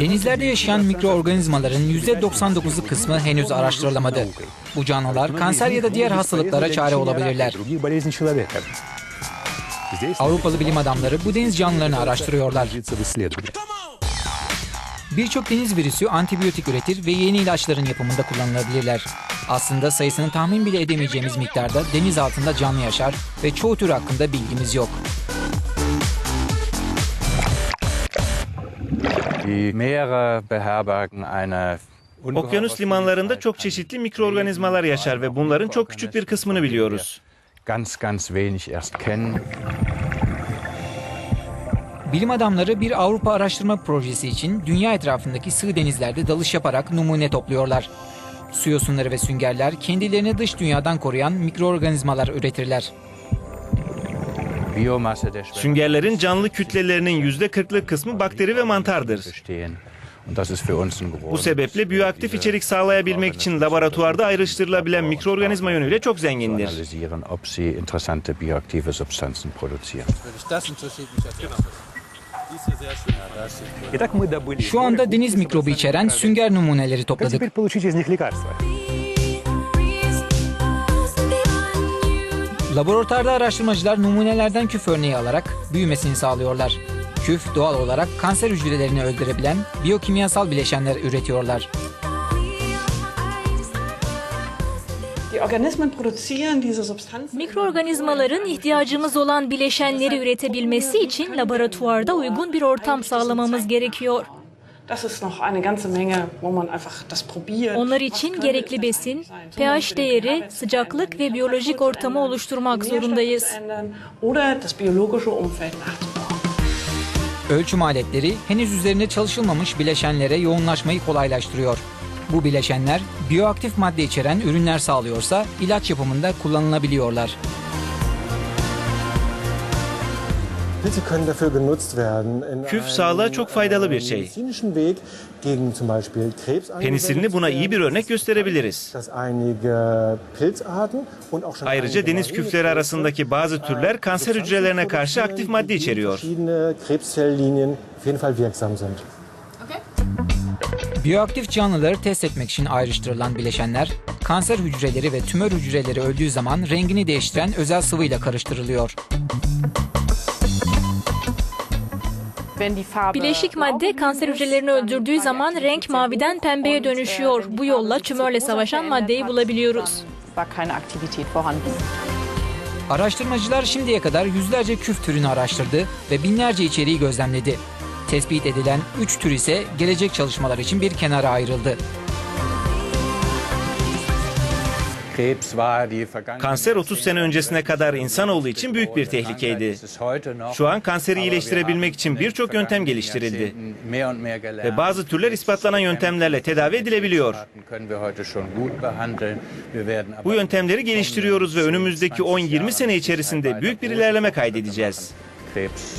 Denizlerde yaşayan mikroorganizmaların %99'u kısmı henüz araştırılamadı. Bu canlılar kanser ya da diğer hastalıklara çare olabilirler. Avrupalı bilim adamları bu deniz canlılarını araştırıyorlar. Birçok deniz virüsü antibiyotik üretir ve yeni ilaçların yapımında kullanılabilirler. Aslında sayısını tahmin bile edemeyeceğimiz miktarda deniz altında canlı yaşar ve çoğu tür hakkında bilgimiz yok. Okyanus limanlarında çok çeşitli mikroorganizmalar yaşar ve bunların çok küçük bir kısmını biliyoruz. ganz, ganz wenig erst kennen. Bilim adamları bir Avrupa araştırma projesi için dünya etrafındaki sığ denizlerde dalış yaparak numune topluyorlar. Su yosunları ve süngerler kendilerini dış dünyadan koruyan mikroorganizmalar üretirler. Süngerlerin canlı kütlelerinin %40'lık kısmı bakteri ve mantardır. Bu sebeple biyoaktif içerik sağlayabilmek için laboratuvarda ayrıştırılabilen mikroorganizma yönüyle çok zengindir. Şu anda deniz mikrobu içeren sünger numuneleri topladık. Laboratuvarda araştırmacılar numunelerden küf örneği alarak büyümesini sağlıyorlar. Küf doğal olarak kanser hücrelerini öldürebilen biyokimyasal bileşenler üretiyorlar. Die Organismen produzieren diese Substanzen. Mikroorganizmaların ihtiyacımız olan bileşenleri üretebilmesi için laboratuvarda uygun bir ortam sağlamamız gerekiyor. Das ist noch eine ganze Menge, wo man einfach das probiert. Onlar için gerekli besin, pH değeri, sıcaklık ve biyolojik ortamı oluşturmak zorundayız. zu ändern Oder das biologische Umfeld nachzubauen. Ölçüm aletleri henüz üzerinde çalışılmamış bileşenlere yoğunlaşmayı kolaylaştırıyor. Bu bileşenler biyoaktif madde içeren ürünler sağlıyorsa ilaç yapımında kullanılabiliyorlar. Küf sağlığa çok faydalı bir äh, şey. Penisilini buna iyi bir örnek gösterebiliriz. Ayrıca deniz küfleri arasındaki bazı türler kanser hücrelerine karşı aktif madde içeriyor. Biyoaktif canlıları test etmek için ayrıştırılan bileşenler, kanser hücreleri ve tümör hücreleri öldüğü zaman rengini değiştiren özel sıvıyla karıştırılıyor. Bileşik madde kanser hücrelerini öldürdüğü zaman renk maviden pembeye dönüşüyor. Bu yolla tümörle savaşan maddeyi bulabiliyoruz. Araştırmacılar şimdiye kadar yüzlerce küf türünü araştırdı ve binlerce içeriği gözlemledi. Tespit edilen 3 tür ise gelecek çalışmalar için bir kenara ayrıldı. Kanser 30 sene öncesine kadar insanoğlu için büyük bir tehlikeydi. Şu an kanseri iyileştirebilmek için birçok yöntem geliştirildi. Ve bazı türler ispatlanan yöntemlerle tedavi edilebiliyor. Bu yöntemleri geliştiriyoruz ve önümüzdeki 10-20 sene içerisinde büyük bir ilerleme kaydedeceğiz. Krebs